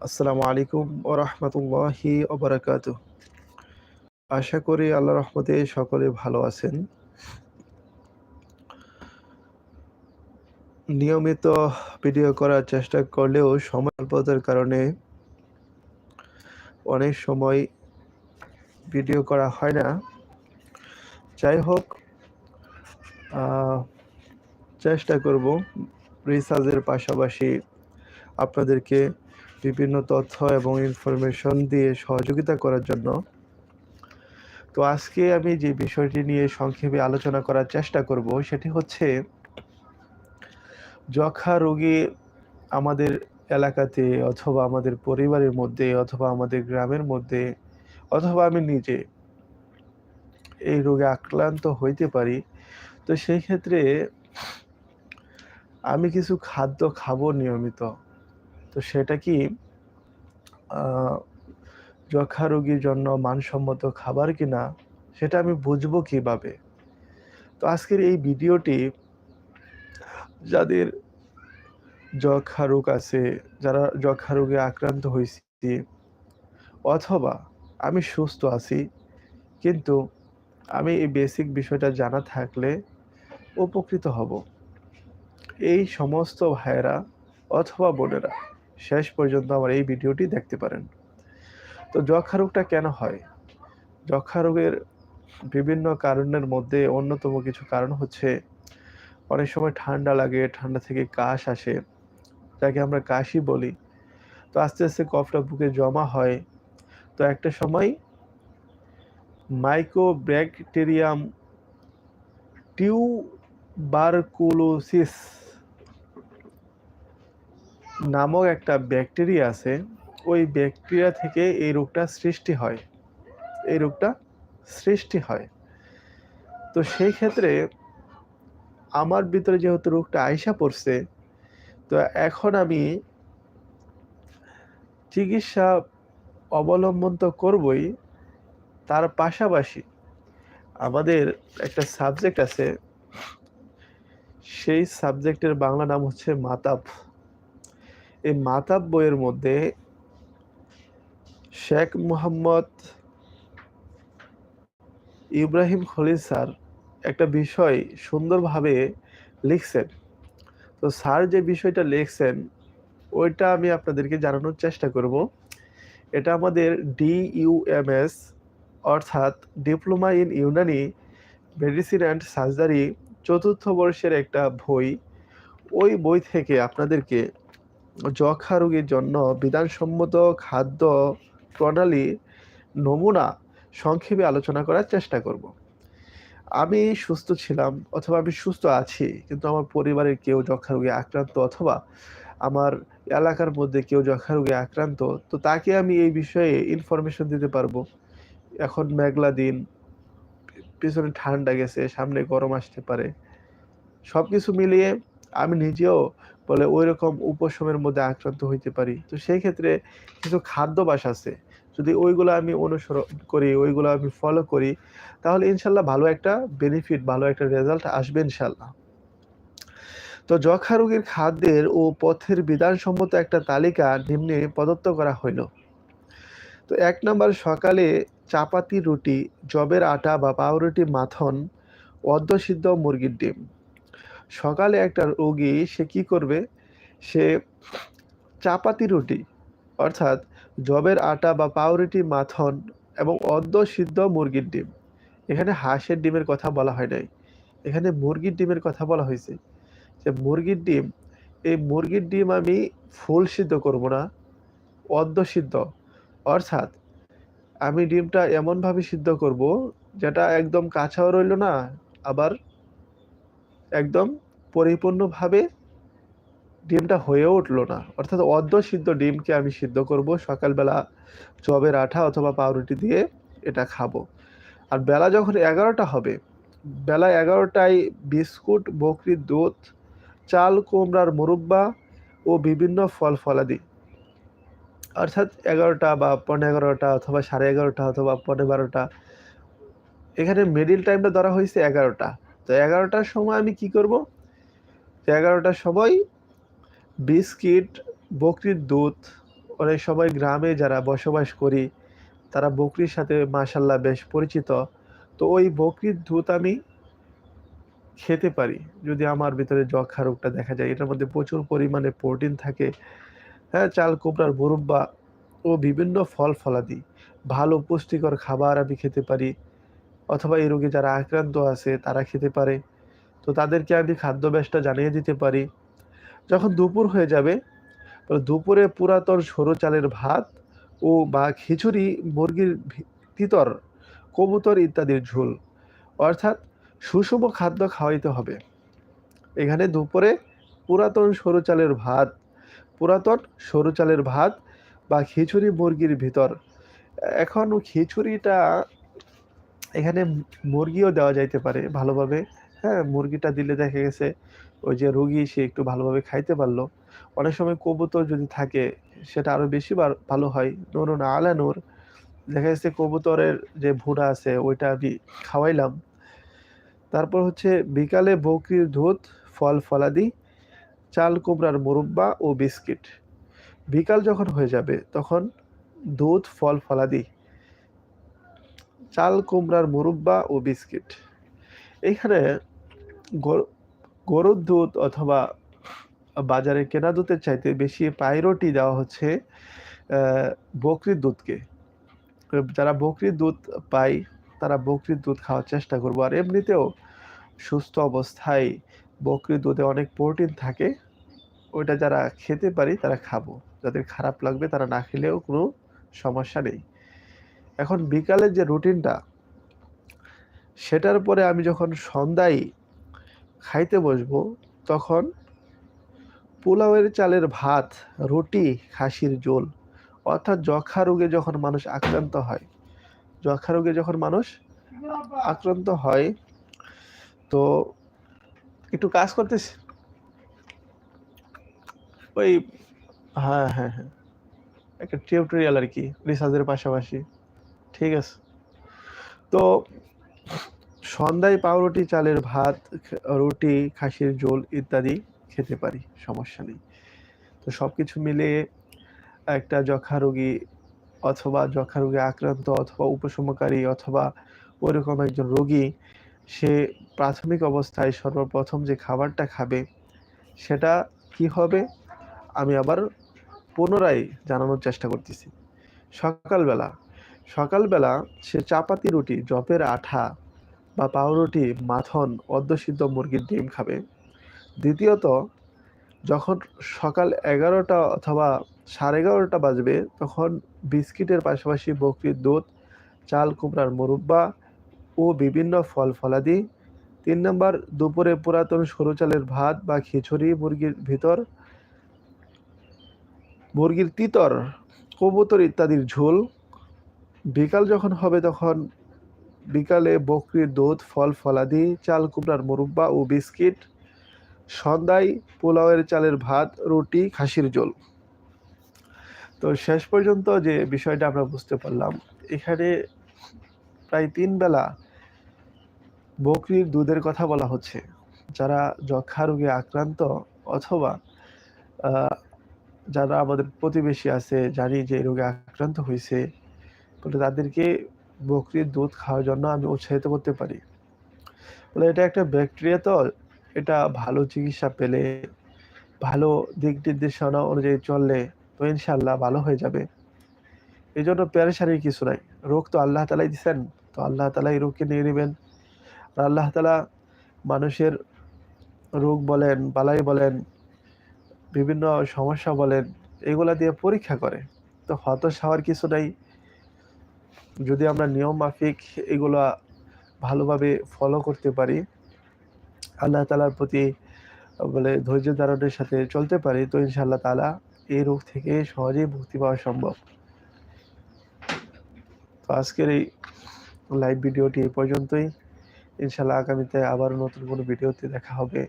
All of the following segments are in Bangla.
আসসালামু আলাইকুম ও রহমতুল্লাহি ওবরাকাত আশা করি আল্লাহ রহমতে সকলে ভালো আছেন। নিয়মিত ভিডিও করার চেষ্টা করলেও সময় অল্পতার কারণে অনেক সময় ভিডিও করা হয় না। যাই হোক চেষ্টা করব রিসার্চের পাশাপাশি আপনাদেরকে বিভিন্ন তথ্য এবং ইনফরমেশন দিয়ে সহযোগিতা করার জন্য। তো আজকে আমি যে বিষয়টি নিয়ে সংক্ষেপে আলোচনা করার চেষ্টা করব, সেটি হচ্ছে যক্ষা রোগী আমাদের এলাকাতে অথবা আমাদের পরিবারের মধ্যে অথবা আমাদের গ্রামের মধ্যে অথবা আমি নিজে এই রোগে আক্রান্ত হইতে পারি। তো সেই ক্ষেত্রে আমি কিছু খাদ্য খাব নিয়মিত। তো সেটা কি যক্ষা রোগীর জন্য মানসম্মত খাবার কিনা সেটা আমি বুঝব কীভাবে? তো আজকের এই ভিডিওটি যাদের যক্ষা রোগ আছে, যারা যক্ষা রোগে আক্রান্ত হয়েছি, অথবা আমি সুস্থ আছি, কিন্তু আমি এই বেসিক বিষয়টা জানা থাকলে উপকৃত হব। এই সমস্ত ভাইয়েরা অথবা বোনেরা শেষ পর্যন্ত আমার এই ভিডিওটি দেখতে পারেন। তো যক্ষা রোগটা কেন হয়? যক্ষা রোগের বিভিন্ন কারণের মধ্যে অন্যতম কিছু কারণ হচ্ছে অনেক সময় ঠান্ডা লাগে, ঠান্ডা থেকে কাশ আসে, যাকে আমরা কাশি বলি। তো আস্তে আস্তে কফটা বুকে জমা হয়। তো একটা সময় মাইক্রোব্যাকটেরিয়াম টিউবারকুলোসিস নামক একটা ব্যাকটেরিয়া আছে, ওই ব্যাকটেরিয়া থেকে এই রোগটা সৃষ্টি হয়। এই রোগটা সৃষ্টি হয়। তো সেই ক্ষেত্রে আমার ভিতরে যেহেতু রোগটা আইসা পড়ছে, তো এখন আমি চিকিৎসা অবলম্বন তো করবই, তার পাশাপাশি আমাদের একটা সাবজেক্ট আছে, সেই সাবজেক্টের বাংলা নাম হচ্ছে মাতাব এই মাতাব বইয়ের মধ্যে শেখ মোহাম্মদ ইব্রাহিম খলিল স্যার একটা বিষয় সুন্দরভাবে লিখছেন। তো স্যার যে বিষয়টা লিখছেন, ওইটা আমি আপনাদেরকে জানানোর চেষ্টা করব। এটা আমাদের ডিইউএমএস, অর্থাৎ diploma in Unani medicine and surgery চতুর্থ বর্ষের একটা বই। ওই বই থেকে আপনাদেরকে যক্ষা রোগীর জন্য বিধানসম্মত খাদ্য প্রণালী নমুনা সংক্ষেপে আলোচনা করার চেষ্টা করব। আমি সুস্থ ছিলাম অথবা আমি সুস্থ আছি, কিন্তু আমার পরিবারের কেউ যক্ষা রোগে আক্রান্ত অথবা আমার এলাকার মধ্যে কেউ যক্ষা রোগে আক্রান্ত, তো তাকে আমি এই বিষয়ে ইনফরমেশন দিতে পারব। এখন মেঘলা দিন, পিছনে ঠান্ডা গেছে, সামনে গরম আসতে পারে। সব কিছু মিলিয়ে আমি নিজেও বলে ওই রকম উপশমের মধ্যে আক্রান্ত হইতে পারি। তো সেই ক্ষেত্রে কিছু খাদ্যবাস আছে। যদি ওইগুলো আমি অনুসরণ করি, ওইগুলো আমি ফলো করি, তাহলে ইনশাল্লাহ ভালো একটা বেনিফিট ভালো একটা রেজাল্ট আসবে ইনশাল্লাহ। তো যক্ষা রোগীর খাদ্যের ও পথের বিধানসম্মত একটা তালিকা নিম্নে প্রদত্ত করা হইল। তো এক নম্বর, সকালে চাপাতি রুটি জবের আটা বা পাউরুটি মাথন, অর্ধসিদ্ধ মুরগির ডিম। সকালে একটা রোগী, সে কি করবে? সে চাপাতি রুটি, অর্থাৎ জবের আটা বা পাউরুটি, মাথন এবং অর্ধ সিদ্ধ মুরগির ডিম। এখানে হাঁসের ডিমের কথা বলা হয় নাই। এখানে মুরগির ডিমের কথা বলা হয়েছে। যে মুরগির ডিম, এই মুরগির ডিম আমি ফুল সিদ্ধ করব না, অর্ধ সিদ্ধ। অর্থাৎ আমি ডিমটা এমনভাবে সিদ্ধ করব, যেটা একদম কাঁচাও রইল না, আবার একদম পরিপূর্ণভাবে ডিমটা হয়ে উঠল না। অর্থাৎ অর্ধ সিদ্ধ ডিমকে আমি সিদ্ধ করব, সকালবেলা চবের আঠা অথবা পাউরুটি দিয়ে এটা খাব। আর বেলা যখন এগারোটা হবে, বেলা এগারোটায় বিস্কুট, বকরির দুধ, চাল, কুমড়ার মুরব্বা ও বিভিন্ন ফল ফলাদি। অর্থাৎ এগারোটা বা পনেরো এগারোটা অথবা সাড়ে এগারোটা অথবা পনেরো বারোটা। এখানে মিডিল টাইমটা ধরা হয়েছে এগারোটা। তো এগারোটার সময় আমি কি করব? তো এগারোটার সময় বিস্কিট, বকরির দুধ অনেক সময় গ্রামে যারা বসবাস করি, তারা বকরির সাথে মাশাল্লাহ বেশ পরিচিত। তো ওই বকরির দুধ আমি খেতে পারি, যদি আমার ভিতরে যক্ষা রোগটা দেখা যায়। এটার মধ্যে প্রচুর পরিমাণে প্রোটিন থাকে। হ্যাঁ চাল কোবরার মুরব্বা ও বিভিন্ন ফল ফলাদি ভালো পুষ্টিকর খাবার আমি খেতে পারি। অথবা এই রোগে যারা আক্রান্ত আছে, তারা খেতে পারে। তো তাদেরকে আমি খাদ্যাভ্যাসটা জানিয়ে দিতে পারি। যখন দুপুর হয়ে যাবে দুপুরে পুরাতন সরু চালের ভাত ও বা খিচুড়ি, মুরগির তিতর, কবুতর ইত্যাদির ঝোল। অর্থাৎ সুষম খাদ্য খাওয়াইতে হবে। এখানে দুপুরে পুরাতন সরু চালের ভাত, পুরাতন সরু চালের ভাত বা খিচুড়ি, মুরগির ভিতর। এখন খিচুড়িটা এখানে মুরগিও দেওয়া যাইতে পারে ভালোভাবে। হ্যাঁ মুরগিটা দিলে দেখা গেছে ওই যে রুগী সে একটু ভালোভাবে খাইতে পারল। অনেক সময় কবুতর যদি থাকে, সেটা আরও বেশি ভালো হয়। নুরুন আলা নূর। দেখা যাচ্ছে কবুতরের যে ভুড়া আছে, ওইটা আমি খাওয়াইলাম। তারপর হচ্ছে বিকালে বকরির দুধ, ফল ফলাদি, চাল, কুমড়ার মুরব্বা ও বিস্কিট। বিকাল যখন হয়ে যাবে, তখন দুধ, ফল ফলাদি চাল, কুমড়ার মুরব্বা ও বিস্কিট। এইখানে গরুর দুধ অথবা বাজারে কেনা দুধের চাইতে বেশি প্রায়োরিটি দেওয়া হচ্ছে বকরির দুধকে। যারা বকরির দুধ পায়, তারা বকরির দুধ খাওয়ার চেষ্টা করব। আর এমনিতেও সুস্থ অবস্থায় বকরির দুধে অনেক প্রোটিন থাকে, ওইটা যারা খেতে পারি তারা খাব। যাদের খারাপ লাগবে তারা না খেলেও কোনো সমস্যা নেই। এখন বিকালের যে রুটিনটা, সেটার পরে আমি যখন সন্ধ্যায় খাইতে বসবো, তখন পোলাওয়ের চালের ভাত, রুটি, খাসির জোল অর্থাৎ যক্ষা রোগে যখন মানুষ আক্রান্ত হয় যক্ষা রোগে যখন মানুষ আক্রান্ত হয়, তো একটু কাজ করতেছি? ওই হ্যাঁ হ্যাঁ হ্যাঁ। একটা টিউটোরিয়াল আর কি রিসার্চের পাশাপাশি। ঠিক আছে। তো সন্ধ্যায় পাউরুটি, চালের ভাত, রুটি, খাসির ঝোল ইত্যাদি খেতে পারি, সমস্যা নেই। তো সব কিছু মিলিয়ে একটা যক্ষা রোগী অথবা যক্ষা রোগে আক্রান্ত অথবা উপশমকারী অথবা ওইরকম একজন রোগী, সে প্রাথমিক অবস্থায় সর্বপ্রথম যে খাবারটা খাবে, সেটা কি হবে? আমি আবার পুনরায় জানানোর চেষ্টা করতেছি। সকালবেলা সকালবেলা সে চাপাতি রুটি জপের আঠা বা পাউরুটি, মাথন, অর্ধসিদ্ধ মুরগির ডিম খাবে। দ্বিতীয়ত, যখন সকাল এগারোটা অথবা সাড়ে এগারোটা বাজবে, তখন বিস্কিটের পাশাপাশি বকরির দুধ, চাল, কুমড়ার মুরব্বা ও বিভিন্ন ফল ফলাদি। তিন নম্বর, দুপুরে পুরাতন সরু চালের ভাত বা খিচুড়ি মুরগির ভিতর, মুরগির তিতর, কবুতর ইত্যাদির ঝোল বিকাল যখন হবে তখন বিকালে বকরির দুধ, ফল, ফলাদি, চাল, কুমড়ার মুরব্বা ও বিস্কিট, সন্ধ্যায় পোলাওয়ের চালের ভাত, রুটি, খাসির ঝোল। তো শেষ পর্যন্ত যে বিষয়টা আমরা বুঝতে পারলাম, এখানে প্রায় তিন বেলা বকরির দুধের কথা বলা হচ্ছে। যারা যক্ষা রোগে আক্রান্ত অথবা যারা আমাদের প্রতিবেশী আছে, জানি যে রোগে আক্রান্ত হয়েছে বলে তাদেরকে বকরির দুধ খাওয়ার জন্য আমি উৎসাহিত করতে পারি। বলে এটা একটা ব্যাকটেরিয়া তো, এটা ভালো চিকিৎসা পেলে, ভালো দিক নির্দেশনা অনুযায়ী চললে তো ইনশাল্লাহ ভালো হয়ে যাবে। এই জন্য প্যারেশানির কিছু নাই। রোগ তো আল্লাহ তালাই দিচ্ছেন তো আল্লাহ তালা এই রোগকে নিয়ে নেবেন। আর আল্লাহ তালা মানুষের রোগ বলেন, বালাই বলেন, বিভিন্ন সমস্যা বলেন, এগুলা দিয়ে পরীক্ষা করে। তো হতাশ হওয়ার কিছু নাই। যদি আমরা নিয়ম মাফিক এগুলো ভালোভাবে ফলো করতে পারি, আল্লাহ তালার প্রতি, বলে ধৈর্য ধারণের সাথে চলতে পারি, তো ইনশাআল্লাহ তালা এই রোগ থেকে সহজেই মুক্তি পাওয়া সম্ভব। তো আজকের এই লাইভ ভিডিওটি এই পর্যন্তই। ইনশাল্লাহ আগামীতে আবার নতুন কোনো ভিডিওতে দেখা হবে।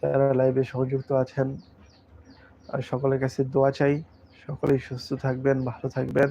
যারা লাইভে সংযুক্ত আছেন, আর সকলের কাছে দোয়া চাই, সকলেই সুস্থ থাকবেন, ভালো থাকবেন।